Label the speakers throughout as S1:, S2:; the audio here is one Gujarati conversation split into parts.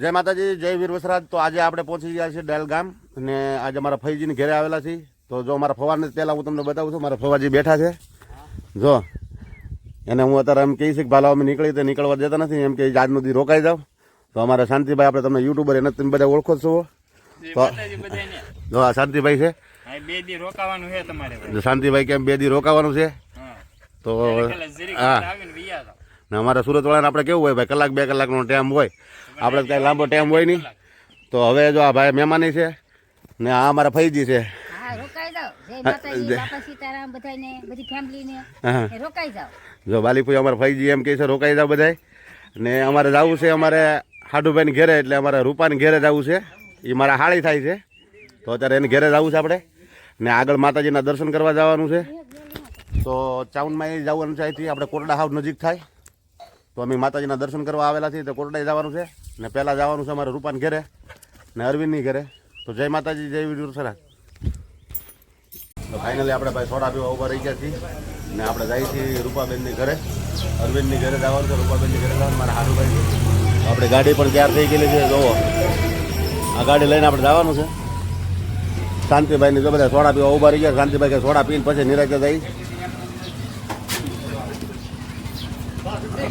S1: જય માતાજી જય વીર વસરાજ. તો આજે આપણે પહોંચી ગયા છીએ ડેલ ગામ અને આજે અમારા ફૈજીની ઘેરે આવેલા છીએ. તો જો મારા ફવાને પહેલાં હું તમને બતાવું છું મારા ફવાજી બેઠા છે. જો એને હું અત્યારે એમ કહીશ કે ભાલો અમે નીકળી તો નીકળવા દેતા નથી એમ કે આજનો દી રોકાઈ જાવ તો અમારા શાંતિભાઈ આપણે તમને યુટ્યુબર એને તમે બધા ઓળખો છો. તો- જો આ શાંતિભાઈ છે.
S2: બે દી રોકાવાનું છે તમારે
S1: શાંતિભાઈ કેમ બે દી રોકાવાનું છે? તો હા. ને અમારા સુરતવાળાને આપણે કેવું હોય ભાઈ કલાક બે કલાકનો ટાઈમ હોય. આપણે કાંઈ લાંબો ટાઈમ હોય નહીં. તો હવે જો આ ભાઈ મહેમાની છે ને આ અમારા ફૈજી છે.
S3: બધી
S1: જો બાલીપુઈ અમારા ફૈજી એમ કહે છે રોકાઈ જાવ બધાય. ને અમારે જવું છે અમારે હાડુભાઈની ઘેરે એટલે અમારે રૂપાની ઘેરે જવું છે. એ મારા હાળી થાય છે. તો અત્યારે એને ઘેરે જવું છે આપણે. ને આગળ માતાજીના દર્શન કરવા જવાનું છે. તો ચાઉનમાં એ જવાનું છે અહીંથી. આપણે કોરડા હાવ નજીક થાય. તો અમે માતાજીના દર્શન કરવા આવેલા છીએ, તો કોરડાએ જવાનું છે. ને પહેલાં જવાનું છે અમારે રૂપાની ઘરે ને અરવિંદની ઘરે. તો જય માતાજી, જય વીર સરા તો ફાઇનલી આપણે ભાઈ સોડા પીવા ઊભા રહી ગયા છીએ ને આપણે જઈએ છીએ રૂપાબેનની ઘરે. અરવિંદની ઘરે જવાનું છે, રૂપાબેનની ઘરે જવાનું, મારા હારુભાઈ. તો આપણે ગાડી પણ તૈયાર થઈ ગયેલી છે જોવો આ ગાડી લઈને આપણે જવાનું છે. શાંતિભાઈની જો બધા સોડા પીવા ઊભા રહી ગયા, શાંતિભાઈ કે સોડા પીને પછી નિરાતે જઈ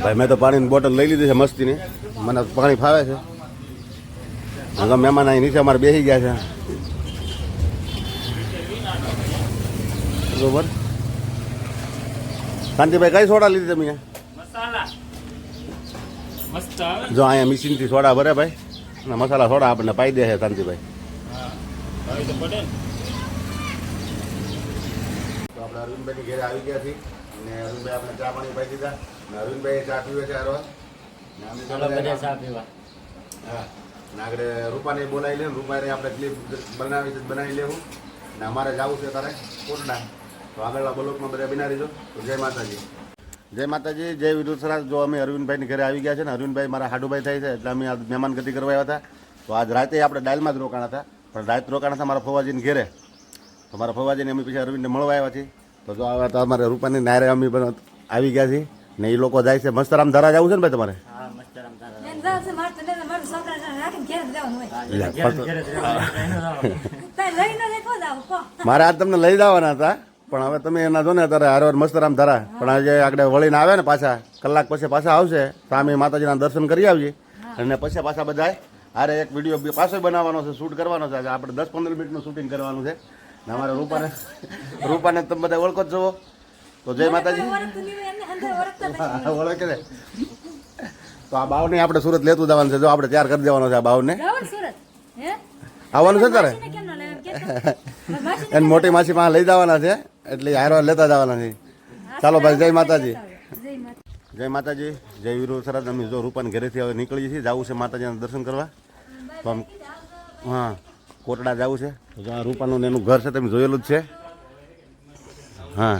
S1: ભાઈ, મેં તો પાણીની બોટલ લઈ લીધી છે મસ્તીની. મને પાણી ફાવે છે. હવે મહેમાન અહીં નીચે અમારે બેસી ગયા છે. બરોબર. શાંતિભાઈ, કઈ સોડા લીધી તમે જો અહીંયા મિશીનથી સોડા ભરે ભાઈ. અને મસાલા સોડા આપણને પાઈ દે છે શાંતિભાઈ. આપણે અરવિંદભાઈની ઘેરે આવી ગયા છીએ. અને અરુણભાઈ આપણે ચા પાણી પાઈ દીધા. ને અરવિંદભાઈ ચા પીવે છે હારો ને અમે બધા-
S2: ચા પીવા.
S1: હા. ને આગળ રૂપાને બોલાવી લે રૂપાને આપણે ક્લિપ બનાવી બનાવી લેવું. ને અમારે જવું છે તારે કોટડા. તો આગળના બ્લોકમાં બધા બિના રહીજો. તો જય માતાજી. જય માતાજી જય વિદુસરા જો અમે અરવિંદભાઈની ઘરે આવી ગયા છે ને અરવિંદભાઈ મારા હાડુભાઈ થાય છે એટલે અમે આ મહેમાન ગતિ કરવા આવ્યા હતા. તો આજ રાતે આપણે ડાયલમાં જ રોકાણા હતા. પણ રાત રોકાણા હતા મારા ફવાજીને ઘેરે. તો મારા ફવાજીને અમે પછી અરવિંદને મળવા આવ્યા છીએ. તો જો હવે તો અમારે રૂપાની નાયરે અમે પણ આવી ગયા છીએ. ને એ લોકો જાય છે. મસ્તરામ ધરા જવું છે ને ભાઈ તમારે?
S4: છે મારે
S1: આજ તમને લઈ જવાના હતા પણ હવે તમે એના જો ને ત્યારે હારવાર મસ્તરામ ધરા પણ આજે આગળ વળીને આવે ને પાછા કલાક પછી પાછા આવશે તો માતાજીના દર્શન કરી આવીએ. અને પછી પાછા બધા હારે એક વીડિયો પાછો બનાવવાનો છે શૂટ કરવાનો છે. આજે આપણે દસ પંદર મિનિટનું શૂટિંગ કરવાનું છે. અમારે રૂપાને રૂપાને તમે બધા ઓળખો જ છો તો જય માતાજી. ઓળખે છે. તો આ બાવને આપણે સુરત લેતું જવાનું છે. જો આપણે તૈયાર કરી દેવાનો છે આ બાવને. આવવાનું છે તારે? એને મોટી માસી પાસે લઈ જવાના છે એટલે હારો લેતા જવાના છે. ચાલો ભાઈ જય માતાજી.
S4: જય
S1: માતાજી. જય વીરુ સરસ અમે જો રૂપાને ઘરેથી હવે નીકળીએ છીએ. જવું છે માતાજીના દર્શન કરવા. તો આમ હા. કોટડા જવું છે? જો આ રૂપાનું એનું ઘર છે, તમે જોયેલું જ છે. હા.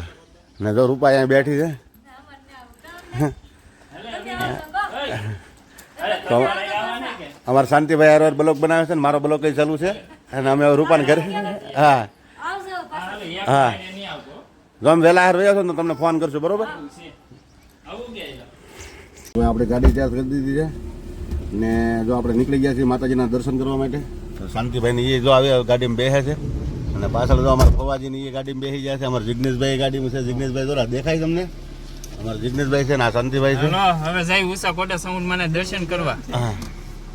S1: ને જો રૂપા અહીંયા બેઠી છે. તો અમારા શાંતિભાઈ હારવાર બ્લોક બનાવે છે ને મારો બ્લોક એ ચાલુ છે. અને અમે હવે રૂપાની ઘરે હા. હા. જો અમે વહેલા હાર રહ્યા છો તો તમને ફોન કરશું, બરોબર? આપણે ગાડી તૈયાર કરી દીધી છે. ને જો આપણે નીકળી ગયા છીએ માતાજીના દર્શન કરવા માટે. શાંતિભાઈની એ જો આવે ગાડીમાં બેસે છે. અને પાછળ જો અમારા ફવાજીની એ ગાડીમાં બેસી જાય છે. અમારા જિગ્નેશભાઈ ગાડીમાં છે. જિગ્નેશભાઈ જોરા દેખાય તમને? અમારા જિગ્નેશભાઈ છે ને આ શાંતિભાઈ છે.
S2: હવે જાય ઉષા કોટા સાઉન્ડ મને દર્શન કરવા.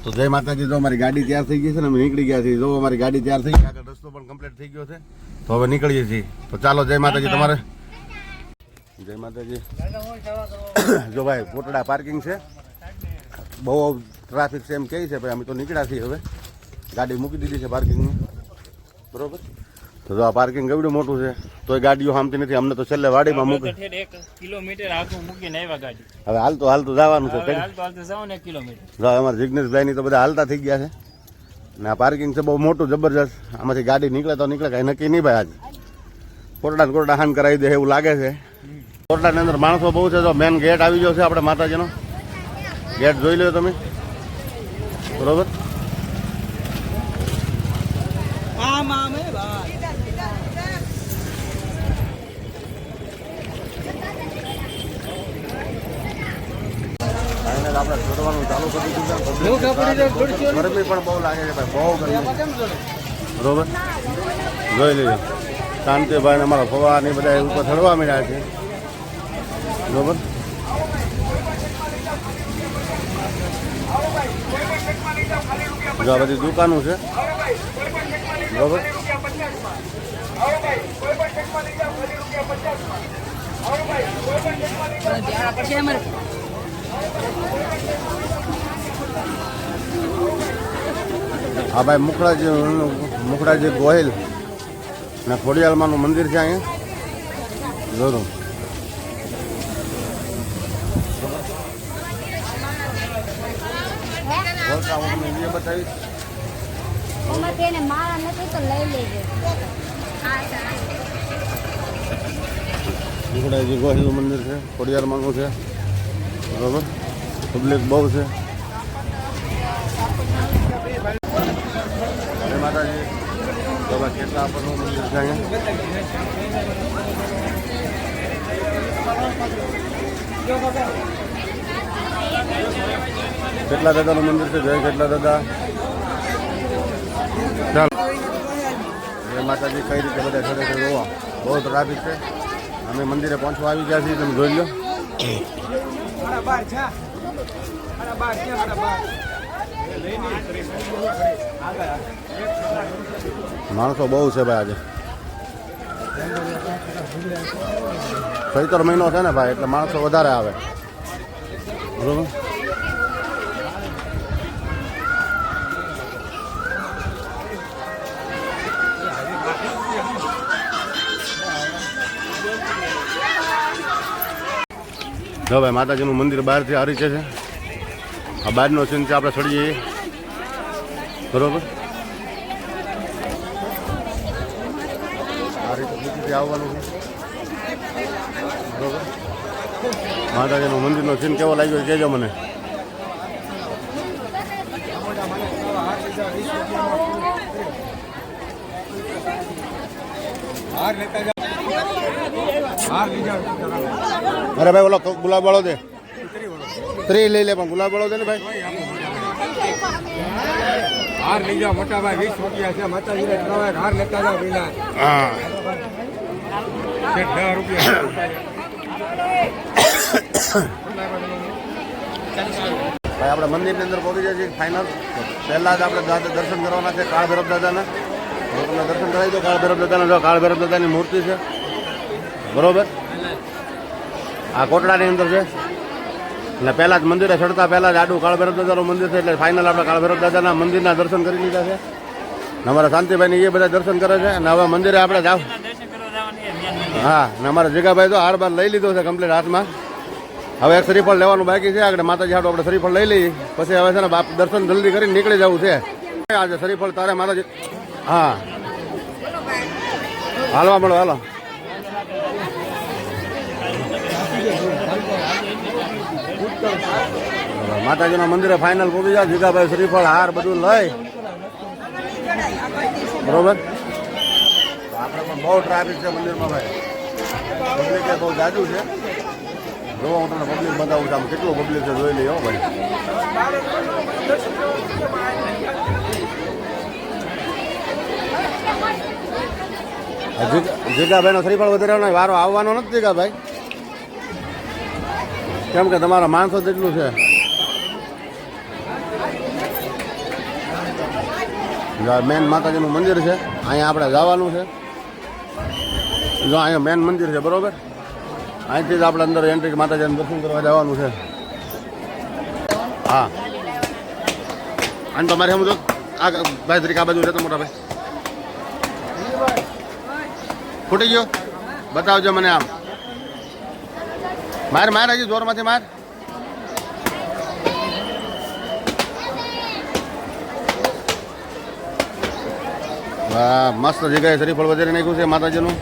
S1: તો જય માતાજી જો અમારી ગાડી તૈયાર થઈ ગઈ છે ને અમે નીકળી ગયા છીએ. જો અમારી ગાડી તૈયાર થઈ ગઈ આગળ રસ્તો પણ કમ્પ્લીટ થઈ ગયો છે. તો હવે નીકળીએ છીએ. તો ચાલો જય માતાજી તમારે. જય માતાજી. જો ભાઈ પોટડા પાર્કિંગ છે. બહુ ટ્રાફિક છે એમ કહે છે ભાઈ અમે તો નીકળ્યા છીએ હવે. ગાડી મૂકી દીધી છે પાર્કિંગમાં બરોબર? તો જો આ પાર્કિંગ ગવડું મોટું છે તોય ગાડીઓ સામતી નથી. અમને તો છેલ્લે વાડીમાં મૂકે
S2: એક કિલોમીટર આગળ મૂકીને આવ્યા ગાડી.
S1: હવે હાલતું હાલતું જવાનું છે
S2: હાલતો હાલતો જાઓ ને કિલોમીટર.
S1: અમારા જિગ્નેશભાઈની તો બધા હાલતા થઈ ગયા છે. ને આ પાર્કિંગ છે બહુ મોટું જબરજસ્ત. આમાંથી ગાડી નીકળે તો નીકળે કાંઈ નક્કી નહીં ભાઈ આજે. કોરડા ને કોરડા હાન કરાવી દે એવું લાગે છે. કોરડાની અંદર માણસો બહુ છે તો મેન ગેટ આવી ગયો છે આપણે માતાજીનો. ગેટ જોઈ લો તમે. બરોબર ફાઇનલી ચડવાનું ચાલુ કરી દીધું છે. ગરમી પણ બહુ લાગે છે ભાઈ બહુ ગરમી બરોબર? જોઈ લેજો શાંતિભાઈ અમારા ફવા ને બધા ઉપર ચડવા મળ્યા છે. બરોબર? જો આ બધી દુકાનો છે. બરોબર? હા ભાઈ મુખડાજી મુખડાજી ગોહિલ ને ખોડિયાલમાનું મંદિર છે અહીંયા. જોરું બતાવીશ
S3: મારા નથી તો લઈ લેજો.
S1: મુખડાજી ગોહિલનું મંદિર છે ખોડિયાલમાનું છે. બરોબર? પબ્લિક બહુ છે. માતાજી. તો કેટલા આપણનું મંદિર છે અહીંયા? કેટલા દાદાનું મંદિર છે? જય કેટલા દાદા? જય માતાજી, કઈ રીતે બધા ખરેખર જોવા બહુ ટ્રાફિક છે. અમે મંદિરે પહોંચવા આવી ગયા છીએ, તમે જોઈ લો. માણસો બહુ છે ભાઈ આજે. ચૈતર મહિનો છે ને ભાઈ, એટલે માણસો વધારે આવે. બરોબર? જો ભાઈ માતાજીનું મંદિર બહારથી રીતે છે. આ બહારનો સીન છે, આપણે ચડી જઈએ બરોબર? આ રીતે આવવાનું છે. બરોબર? માતાજીનું મંદિરનો સીન કેવો લાગ્યો કહેજો મને. અરે ભાઈ ઓલો ગુલાબ વાળો દે. ત્રી લઈ લે પણ ગુલાબ વાળો દે ને ભાઈ.
S5: હાર લઈ જાઓ મોટા ભાઈ વીસ રૂપિયા છે. માતાજીને ત્રણ હાર લેતા જાઓ વિના.
S1: હા.
S5: દસ રૂપિયા.
S1: ભાઈ આપણે મંદિરની અંદર પહોંચી જાય છે ફાઇનલ પહેલાં જ આપણે દાદા દર્શન કરવાના છે કાળ ભૈરવ દાદાના. તમને દર્શન કરાવી દો કાળ ભૈરવ દાદાના. જો કાળ ભૈરવ દાદાની મૂર્તિ છે. બરોબર? આ કોટડાની અંદર છે. એટલે પહેલાં જ મંદિરે ચડતા પહેલાં જ આડું કાળભૈરવ દાદાનું મંદિર છે, એટલે ફાઇનલ આપણે કાળભૈરવ દાદાના મંદિરના દર્શન કરી લીધા છે. અને અમારા શાંતિભાઈની એ બધા દર્શન કરે છે અને હવે મંદિરે આપણે
S2: મંદિર
S1: હા, ને અમારા જગાભાઈ તો હાર બાર લઈ લીધો છે કમ્પ્લીટ હાથમાં. હવે એક શ્રીફળ લેવાનું બાકી છે, આગળ માતાજી હાટું આપણે શ્રીફળ લઈ લઈએ. પછી હવે છે ને બાપ દર્શન જલ્દી કરીને નીકળી જવું છે. આજે શ્રીફળ તારે માતાજી હા. હાલવા મળો, હાલો. માતાજીના મંદિરે ફાઇનલ પૂરી જાય જીગાભાઈ શ્રીફળ, હાર બધું લઈ. બરોબર? આપણે પણ બહુ ટ્રાફિક છે મંદિરમાં ભાઈ. પબ્લિક બહુ જાજુ છે. જોવો હું તમને પબ્લિક બતાવું છું કેટલું પબ્લિક છે જોઈ લઈએ ભાઈ. જીગાભાઈ નો શ્રીફળ વધારે વારો આવવાનો નથી જીગાભાઈ. કેમ કે તમારા માણસો જેટલું છે. મેન માતાજીનું મંદિર છે, અહીંયા આપણે જવાનું છે. જો અહીંયા મેન મંદિર છે, બરોબર? અહીંથી જ આપણે અંદર એન્ટ્રી માતાજીનું દર્શન કરવા જવાનું છે. હા. અને તમારે સમજો, આ ભાઈ તરીકે આ બાજુ રહેતો મોટા ભાઈ. ફૂટી ગયો? બતાવજો મને આમ. માર માર હજી જોરમાંથી માર. વાહ મસ્ત જગ્યાએ શરીફળ વધારે નાખ્યું છે માતાજીનું.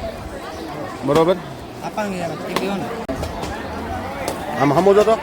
S1: બરોબર? આમ સમજો તો.